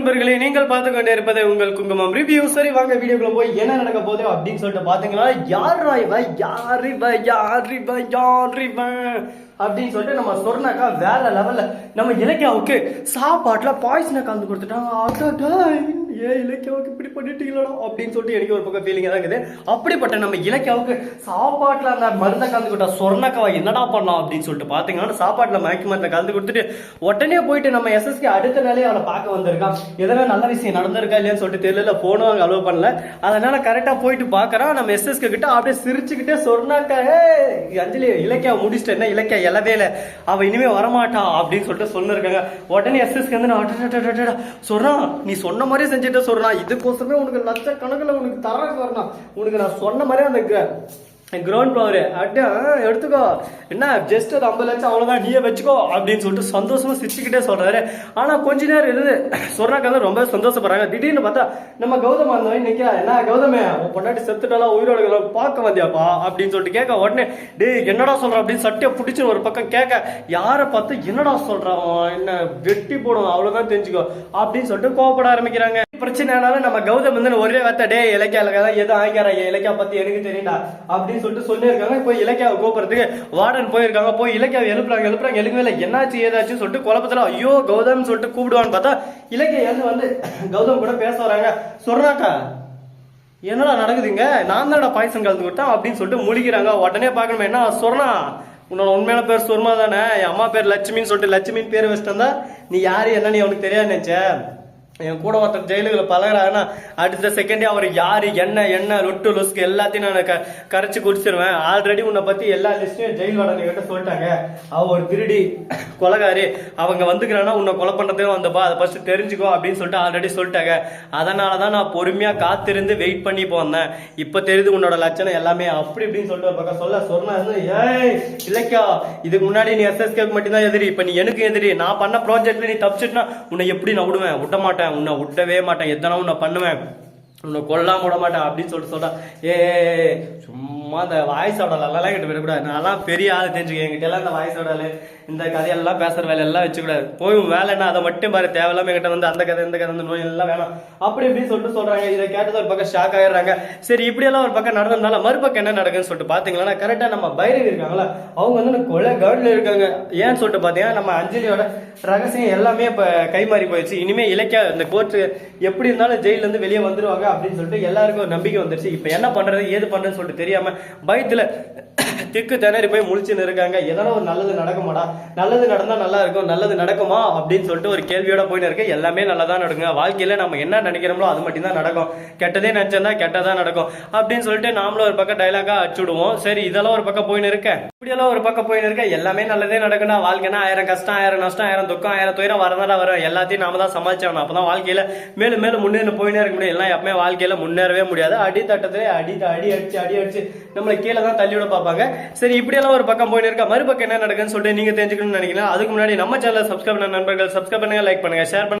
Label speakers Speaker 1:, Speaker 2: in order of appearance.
Speaker 1: நண்பர்களே நீங்கள் பார்த்து கொண்டே இருப்பதை உங்கள் குங்குமம் ரிவ்யூ சரி வாங்க வீடியோக்குள்ள போய் என்ன நடக்க போகுது அப்படின்னு சொல்லிட்டு பாத்தீங்களா யார் இவ? யார் இவ? யார் இவ? யார் இவ? அப்படின்னு சொல்லிட்டு நம்ம சொன்னாக்கா வேற லெவல்ல நம்ம இலக்கியாவுக்கு சாப்பாட்டுல பாய்சனை கலந்து கொடுத்துட்டாங்க ஏன் இலக்கியாவுக்கு இப்படி பண்ணிட்டீங்களா அப்படின்னு சொல்லிட்டு எனக்கு ஒரு பக்கம் ஃபீலிங் தான் இருக்குது. அப்படிப்பட்ட நம்ம இலக்கியாவுக்கு சாப்பாட்டில் அந்த மருந்தை கலந்து கொடுத்தா சொர்ணக்காவை என்னடா பண்ணலாம் அப்படின்னு சொல்லிட்டு பார்த்தீங்கன்னா சாப்பாட்டில் மயக்க மருந்தை கலந்து கொடுத்துட்டு உடனே போயிட்டு நம்ம எஸ்எஸ்கே அடுத்த நாளே அவளை பார்க்க வந்திருக்கான் எதனா நல்ல விஷயம் நடந்திருக்கா இல்லையான்னு சொல்லிட்டு தெரியல. போனும் அங்க அலோவ் பண்ணல. அதனால கரெக்டாக போயிட்டு பாக்குறான் நம்ம எஸ்எஸ்கே கிட்ட அப்படியே சிரிச்சுக்கிட்டே சொர்ணாக்கா அஞ்சலி இலக்கியா முடிச்சிட்டு என்ன இலக்கியா எல்லவே இல்லை. அவள் இனிமேல் வரமாட்டா. அப்படின்னு சொல்லிட்டு சொன்னிருக்காங்க. உடனே எஸ்எஸ்கே வந்து நான் அடடடடடடா, நீ சொன்ன மாதிரியே விஷயத்த சொல்றான் இதுக்கோசமே உனக்கு லட்சக்கணக்கில் உனக்கு தர வரணும் உனக்கு நான் சொன்ன மாதிரி அந்த கிரவுண்ட் ஃப்ளவர் அப்படியே எடுத்துக்கோ. என்ன ஜஸ்ட் ஒரு ஐம்பது லட்சம் அவ்வளோதான் நீயே வச்சுக்கோ அப்படின்னு சொல்லிட்டு சந்தோஷமா சிரிச்சுக்கிட்டே சொல்றாரு. ஆனால் கொஞ்ச நேரம் இருந்து சொன்னாக்க வந்து ரொம்ப சந்தோஷப்படுறாங்க. திடீர்னு பார்த்தா நம்ம கௌதம் அந்த மாதிரி நிக்கிறா என்ன கௌதமே உன் பொண்டாட்டி செத்துட்டாலாம் உயிரோட பார்க்க வந்தியாப்பா அப்படின்னு சொல்லிட்டு கேட்க உடனே டேய் என்னடா சொல்ற அப்படின்னு சட்டையை பிடிச்சி ஒரு பக்கம் கேட்க யாரை பார்த்து என்னடா சொல்றான் என்ன வெட்டி போடும் அவ்வளோதான் தெரிஞ்சுக்கோ அப்படின்னு சொல்லிட்டு கோவப்பட ஆரம்பிக்கிறாங்க. பிரச்சனைனால நம்ம கௌதம் வந்து ஒரே வார்த்தை டே இலக்கியா தான் எதுவும் ஆகிக்கிறா இலக்கியா பத்தி எனக்கு தெரியும்டா அப்படின்னு சொல்லிட்டு சொல்லியிருக்காங்க. போய் இலக்கியாவை கோபுறதுக்கு வார்டன் போயிருக்காங்க. போய் இலக்கியாவை எழுப்புறாங்க எழுப்புறாங்க. எழுப்பவே இல்லை. என்னாச்சு ஏதாச்சும் சொல்லிட்டு குழப்பத்தில் ஐயோ கௌதம் சொல்லிட்டு கூப்பிடுவான்னு பார்த்தா இலக்கிய எழுந்து வந்து கௌதம் கூட பேச வராங்க. சொல்றாக்கா என்னடா நடக்குதுங்க? நான் தானடா பாய்சன் கலந்து விட்டேன் அப்படின்னு சொல்லிட்டு முழிக்கிறாங்க. உடனே பார்க்கணுமே என்ன சொன்னா உன்னோட உண்மையான பேர் சொர்மா தானே? என் அம்மா பேர் லட்சுமின்னு சொல்லிட்டு லட்சுமின்னு பேர் வச்சுட்டு இருந்தா நீ யாரு என்னன்னு அவனுக்கு தெரியாது நினைச்ச. என் கூட ஒருத்தர் ஜெயிலுகளை பழகிறாங்கன்னா அடுத்த செகண்டே அவர் யார் என்ன என்ன லொட்டு லொஸ்க்கு எல்லாத்தையும் நான் க கரைச்சி குடிச்சிருவேன். ஆல்ரெடி உன்னை பற்றி எல்லா லிஸ்ட்டையும் ஜெயில் வாடகை கிட்ட சொல்லிட்டாங்க. அவர் ஒரு திருடி கொலகாரி. அவங்க வந்துக்கிறான்னா உன்னை கொலை பண்ணுறதுக்கு வந்தப்பா. அதை ஃபஸ்ட்டு தெரிஞ்சுக்கோ அப்படின்னு சொல்லிட்டு ஆல்ரெடி சொல்லிட்டாங்க. அதனால தான் நான் பொறுமையாக காத்திருந்து வெயிட் பண்ணி போனேன் இப்போ தெரியுது உன்னோட லட்சணம் எல்லாமே அப்படி இப்படின்னு சொல்லிட்டு ஒரு பக்கம் சொல்ல சொன்னா ஏய் இல்லைக்கா இதுக்கு முன்னாடி நீ எஸ்எஸ்கேக்கு மட்டும்தான் எதிரி. இப்போ நீ எனக்கு எதிரி. நான் பண்ண ப்ராஜெக்ட்ல நீ தப்பிச்சிட்டுனா உன்னை எப்படி நான் விடுவேன்? விட மாட்டேன் உன்னை விட்டவே மாட்டேன். எத்தனை உன்னை பண்ணுவேன். உன்னை கொல்லாம விட மாட்டேன் அப்படின்னு சொல்லிட்டு சொல்றான் ஏ சும்மா அந்த வாய்ஸோட எல்லாம் கிட்ட விடக்கூடாது நான்லாம் பெரிய ஆள் தெரிஞ்சுக்க என்கிட்ட எல்லாம் இந்த வாய்ஸோட இந்த கதையெல்லாம் பேசுற வேலையெல்லாம் வச்சுக்கூடாது. போய் வேலை என்ன? அதை மட்டும் பாரு. தேவையில்லாம என்கிட்ட வந்து அந்த கதை இந்த கதை இந்த நோய் எல்லாம் வேணாம். அப்படி இப்படின்னு சொல்லிட்டு சொல்றாங்க. இதை கேட்டது ஒரு பக்கம் ஷாக் ஆயிடுறாங்க. சரி இப்படியெல்லாம் ஒரு பக்கம் நடந்திருந்தாலும் மறுபக்கம் என்ன நடக்குன்னு சொல்லிட்டு பாத்தீங்களா? கரெக்டா நம்ம பைரவி இருக்காங்களா? அவங்க வந்து கொலை கவுண்டில் இருக்காங்க. ஏன்னு சொல்லிட்டு பாத்தீங்கன்னா நம்ம அஞ்சலியோட ரகசியம் எல்லாமே இப்ப கைமாறி போயிடுச்சு. இனிமே இலக்கிய இந்த கோர்ட்டு எப்படி இருந்தாலும் ஜெயிலேருந்து வெளியே வந்துருவாங்க. அப்படின்னு சொல்லிட்டு எல்லாருக்கும் ஒரு நம்பிக்கை வந்துருச்சு. இப்ப என்ன பண்றது ஏது பண்ணுறதுன்னு சொல்லிட்டு தெரியாம பயத்துல திக்கு திணறி போய் முழிச்சுன்னு இருக்காங்க. எதனா ஒரு நல்லது நடக்குமாடா? நல்லது நடந்தா நல்லா இருக்கும். நல்லது நடக்குமா? அப்படின்னு சொல்லிட்டு ஒரு கேள்வியோட போயின்னு இருக்கு. எல்லாமே நல்லதா நடக்குங்க. வாழ்க்கையில நம்ம என்ன நினைக்கிறோமோ அது மட்டும் தான் நடக்கும். கெட்டதே நினைச்சிருந்தா கெட்டதா நடக்கும். அப்படின்னு சொல்லிட்டு நாமளும் ஒரு பக்கம் டைலாக்கா அச்சுடுவோம் சரி இதெல்லாம் ஒரு பக்கம் போயின்னு இருக்க? இப்படியெல்லாம் ஒரு பக்கம் போயின்னு இருக்க? எல்லாமே நல்லதே நடக்குன்னா வாழ்க்கைனா ஆயிரம் கஷ்டம் ஆயிரம் நஷ்டம் ஆயிரம் துக்கம் ஆயிரம் துயரம் வரதாடா வரும். எல்லாத்தையும் நாம தான் சமாளிச்சாகணும் அப்பதான் வாழ்க்கையில மேலும் மேலும் முன்னேறி போயினே இருக்க முடியும். எல்லாம் எப்பவுமே வாழ்க்கையில முன்னேறவே முடியாது. அடித்தட்டத்திலே அடி அடி அடிச்சு அடி அடிச்சு நம்மளை கீழே தான் தள்ளி விட பார்ப்பாங்க சரி இப்படியெல்லாம் ஒரு பக்கம் போயிட்டு இருக்கா? மறுபக்கம் என்ன நடக்குன்னு சொல்லிட்டு நீங்க தெரிஞ்சுக்கணும்னு நினைக்கிறேன் அதுக்கு முன்னாடி நம்ம சேனல் சப்ஸ்கிரைப் பண்ண நண்பர்கள் சப்ஸ்கிரைப் பண்ணுங்க லைக் பண்ணுங்க ஷேர் பண்ணுங்க.